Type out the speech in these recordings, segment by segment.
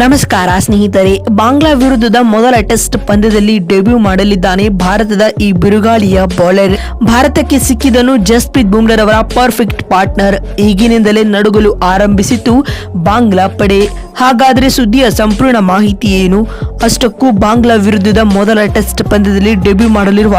ನಮಸ್ಕಾರ, ಸ್ನೇಹಿತರೆ. ಬಾಂಗ್ಲಾ ವಿರುದ್ಧದ ಮೊದಲ ಟೆಸ್ಟ್ ಪಂದ್ಯದಲ್ಲಿ ಡೆಬ್ಯೂ ಮಾಡಲಿದ್ದಾನೆ ಭಾರತದ ಈ ಬಿರುಗಾಳಿಯ ಬೌಲರ್. ಭಾರತಕ್ಕೆ ಸಿಕ್ಕಿದನು ಜಸ್ಪ್ರೀತ್ ಬುಮ್ರಾರವರ ಪರ್ಫೆಕ್ಟ್ ಪಾರ್ಟ್ನರ್. ಈಗಿನಿಂದಲೇ ನಡುಗಲು ಆರಂಭಿಸಿತು ಬಾಂಗ್ಲಾ ಪಡೆ. ಹಾಗಾದರೆ ಸುದ್ದಿಯ ಸಂಪೂರ್ಣ ಮಾಹಿತಿ ಏನು? ಅಷ್ಟಕ್ಕೂ ಬಾಂಗ್ಲಾ ವಿರುದ್ಧದ ಮೊದಲ ಟೆಸ್ಟ್ ಪಂದ್ಯದಲ್ಲಿ ಡೆಬ್ಯೂ ಮಾಡಲಿರುವ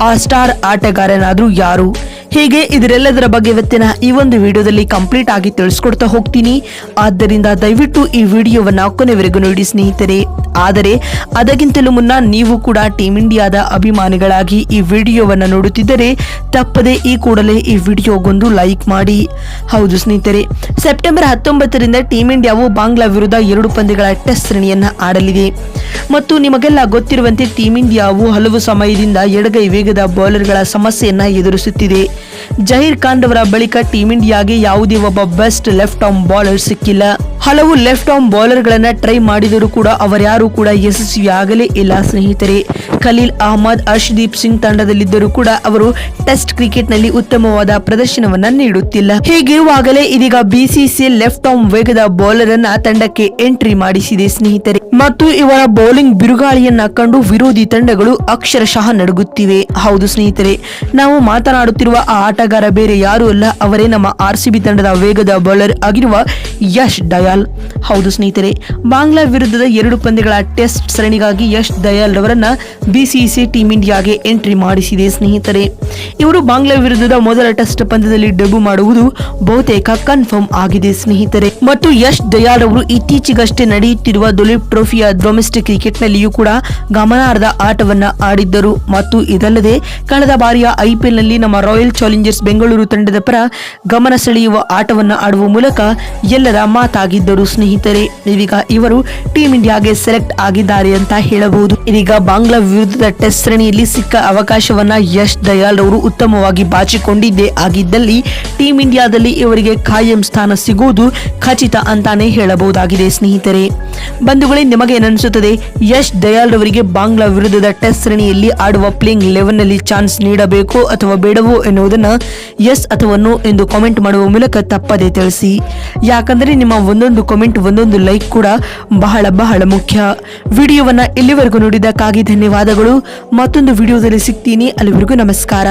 ಆ ಸ್ಟಾರ್ ಆಟಗಾರನಾದರೂ ಯಾರು? ಹೀಗೆ ಇದರೆಲ್ಲದರ ಬಗ್ಗೆ ಇವತ್ತಿನ ಈ ಒಂದು ವಿಡಿಯೋದಲ್ಲಿ ಕಂಪ್ಲೀಟ್ ಆಗಿ ತಿಳಿಸ್ಕೊಡ್ತಾ ಹೋಗ್ತೀನಿ. ಆದ್ದರಿಂದ ದಯವಿಟ್ಟು ಈ ವಿಡಿಯೋವನ್ನ ಕೊನೆವರೆಗೂ ನೋಡಿ ಸ್ನೇಹಿತರೆ. ಆದರೆ, ಅದಕ್ಕಿಂತಲೂ ಮುನ್ನ ನೀವು ಕೂಡ ಟೀಮ್ ಇಂಡಿಯಾದ ಅಭಿಮಾನಿಗಳಾಗಿ ಈ ವಿಡಿಯೋವನ್ನ ನೋಡುತ್ತಿದ್ದರೆ, ತಪ್ಪದೆ ಈ ಕೂಡಲೇ ಈ ವಿಡಿಯೋಗೊಂದು ಲೈಕ್ ಮಾಡಿ. ಹೌದು ಸ್ನೇಹಿತರೆ, ಸೆಪ್ಟೆಂಬರ್ ಹತ್ತೊಂಬತ್ತರಿಂದ ಟೀಮ್ ಇಂಡಿಯಾವು ಬಾಂಗ್ಲಾ ವಿರುದ್ಧ ಎರಡು ಪಂದ್ಯಗಳ ಟೆಸ್ಟ್ ಶ್ರೇಣಿಯನ್ನು ಆಡಲಿದೆ. ಮತ್ತು ನಿಮಗೆಲ್ಲ ಗೊತ್ತಿರುವಂತೆ ಟೀಮ್ ಇಂಡಿಯಾವು ಹಲವು ಸಮಯದಿಂದ ಎಡಗೈ ವೇಗದ ಬೌಲರ್ಗಳ ಸಮಸ್ಯೆಯನ್ನ ಎದುರಿಸುತ್ತಿದೆ. ಜಹೀರ್ ಖಾನ್ ಅವರ ಬಳಿಕ ಟೀಮ್ ಇಂಡಿಯಾಗೆ ಯಾವುದೇ ಒಬ್ಬ ಬೆಸ್ಟ್ ಲೆಫ್ಟ್ ಆರ್ಮ್ ಬೌಲರ್ ಸಿಕ್ಕಿಲ್ಲ. ಹಲವು ಲೆಫ್ಟ್ ಆರ್ಮ್ ಬೌಲರ್ಗಳನ್ನ ಟ್ರೈ ಮಾಡಿದರೂ ಕೂಡ ಅವರ್ಯಾರೂ ಕೂಡ ಯಶಸ್ವಿಯಾಗಲೇ ಇಲ್ಲ, ಸ್ನೇಹಿತರೆ. ಖಲೀಲ್ ಅಹಮದ್, ಅರ್ಷದೀಪ್ ಸಿಂಗ್ ತಂಡದಲ್ಲಿದ್ದರೂ ಕೂಡ ಅವರು ಟೆಸ್ಟ್ ಕ್ರಿಕೆಟ್ನಲ್ಲಿ ಉತ್ತಮವಾದ ಪ್ರದರ್ಶನವನ್ನ ನೀಡುತ್ತಿಲ್ಲ. ಹೀಗಿರುವಾಗಲೇ ಇದೀಗ ಬಿಸಿಸಿ ಲೆಫ್ಟ್ ಆರ್ಮ್ ವೇಗದ ಬೌಲರ್ ಅನ್ನ ತಂಡಕ್ಕೆ ಎಂಟ್ರಿ ಮಾಡಿಸಿದೆ, ಸ್ನೇಹಿತರೆ. ಮತ್ತು ಇವರ ಬೌಲಿಂಗ್ ಬಿರುಗಾಳಿಯನ್ನ ಕಂಡು ವಿರೋಧಿ ತಂಡಗಳು ಅಕ್ಷರಶಃ ನಡುಗುತ್ತಿವೆ. ಹೌದು, ಸ್ನೇಹಿತರೆ. ನಾವು ಮಾತನಾಡುತ್ತಿರುವ ಆ ಆಟಗಾರ ಬೇರೆ ಯಾರೂ ಅಲ್ಲ. ಅವರೇ ನಮ್ಮ ಆರ್ಸಿಬಿ ತಂಡದ ವೇಗದ ಬೌಲರ್ ಆಗಿರುವ ಯಶ್ ದಯಾಲ್. ಹೌದು ಸ್ನೇಹಿತರೆ, ಬಾಂಗ್ಲಾ ವಿರುದ್ಧದ ಎರಡು ಪಂದ್ಯಗಳ ಟೆಸ್ಟ್ ಸರಣಿಗಾಗಿ ಯಶ್ ದಯಾಲ್ ರವರನ್ನ ಬಿಸಿಸಿ ಟೀಂ ಇಂಡಿಯಾಗೆ ಎಂಟ್ರಿ ಮಾಡಿಸಿದೆ ಸ್ನೇಹಿತರೆ. ಇವರು ಬಾಂಗ್ಲಾ ವಿರುದ್ಧದ ಮೊದಲ ಟೆಸ್ಟ್ ಪಂದ್ಯದಲ್ಲಿ ಡೆಬ್ಯೂ ಮಾಡುವುದು ಬಹುತೇಕ ಕನ್ಫರ್ಮ್ ಆಗಿದೆ ಸ್ನೇಹಿತರೆ. ಮತ್ತು ಯಶ್ ದಯಾಲ್ ಅವರು ಇತ್ತೀಚೆಗಷ್ಟೇ ನಡೆಯುತ್ತಿರುವ ದುಲೀಪ್ ಟ್ರೋಫಿಯ ಡೊಮೆಸ್ಟಿಕ್ ಕ್ರಿಕೆಟ್ನಲ್ಲಿಯೂ ಕೂಡ ಗಮನಾರ್ಹ ಆಟವನ್ನ ಆಡಿದ್ದರು. ಮತ್ತು ಇದಲ್ಲದೆ, ಕಳೆದ ಬಾರಿಯ ಐಪಿಎಲ್ನಲ್ಲಿ ನಮ್ಮ ರಾಯಲ್ ಚಾಲೆಂಜರ್ಸ್ ಬೆಂಗಳೂರು ತಂಡದ ಪರ ಗಮನ ಸೆಳೆಯುವ ಆಟವನ್ನ ಆಡುವ ಮೂಲಕ ಎಲ್ಲರ ಮಾತಾಗಿದ್ದರು ಸ್ನೇಹಿತರೆ. ಇದೀಗ ಇವರು ಟೀಂ ಇಂಡಿಯಾಗೆ ಸೆಲೆಕ್ಟ್ ಆಗಿದ್ದಾರೆ ಅಂತ ಹೇಳಬಹುದು. ಇದೀಗ ಬಾಂಗ್ಲಾ ವಿರುದ್ಧದ ಟೆಸ್ಟ್ ಸರಣಿಯಲ್ಲಿ ಸಿಕ್ಕ ಅವಕಾಶವನ್ನ ಯಶ್ ದಯಾಲ್ ಅವರು ಉತ್ತಮವಾಗಿ ಬಾಚಿಕೊಂಡಿದ್ದೇ ಆಗಿದ್ದಲ್ಲಿ ಟೀಂ ಇಂಡಿಯಾದಲ್ಲಿ ಇವರಿಗೆ ಖಾಯಂ ಸ್ಥಾನ ಸಿಗುವುದು ಖಚಿತ ಅಂತಾನೆ ಹೇಳಬಹುದಾಗಿದೆ ಸ್ನೇಹಿತರೆ. ಬಂಧುಗಳೇ, ನಿಮಗೆ ಏನನ್ಸುತ್ತದೆ ಯಶ್ ದಯಾಲ್ ಅವರಿಗೆ ಬಾಂಗ್ಲಾ ವಿರುದ್ಧದ ಟೆಸ್ಟ್ ಸರಣಿಯಲ್ಲಿ ಆಡುವ ಪ್ಲೇಯಿಂಗ್ ಲೆವೆನ್ನಲ್ಲಿ ಚಾನ್ಸ್ ನೀಡಬೇಕು ಅಥವಾ ಬೇಡವೋ ಎನ್ನುವುದನ್ನ ಎಸ್ ಅಥವಾ ನೋ ಎಂದು ಕಾಮೆಂಟ್ ಮಾಡುವ ಮೂಲಕ ತಪ್ಪದೆ ತಿಳಿಸಿ. ಯಾಕಂದರೆ ನಿಮ್ಮ ಒಂದೊಂದು ಕಾಮೆಂಟ್ ಒಂದೊಂದು ಲೈಕ್ ಕೂಡ ಬಹಳ ಬಹಳ ಮುಖ್ಯ. ವಿಡಿಯೋವನ್ನ ಇಲ್ಲಿವರೆಗೂ ನೋಡಿದ್ದಕ್ಕಾಗಿ ಧನ್ಯವಾದಗಳು. ಮತ್ತೊಂದು ವಿಡಿಯೋದಲ್ಲಿ ಸಿಗ್ತೀನಿ. ಅಲ್ಲಿವರೆಗೂ ನಮಸ್ಕಾರ.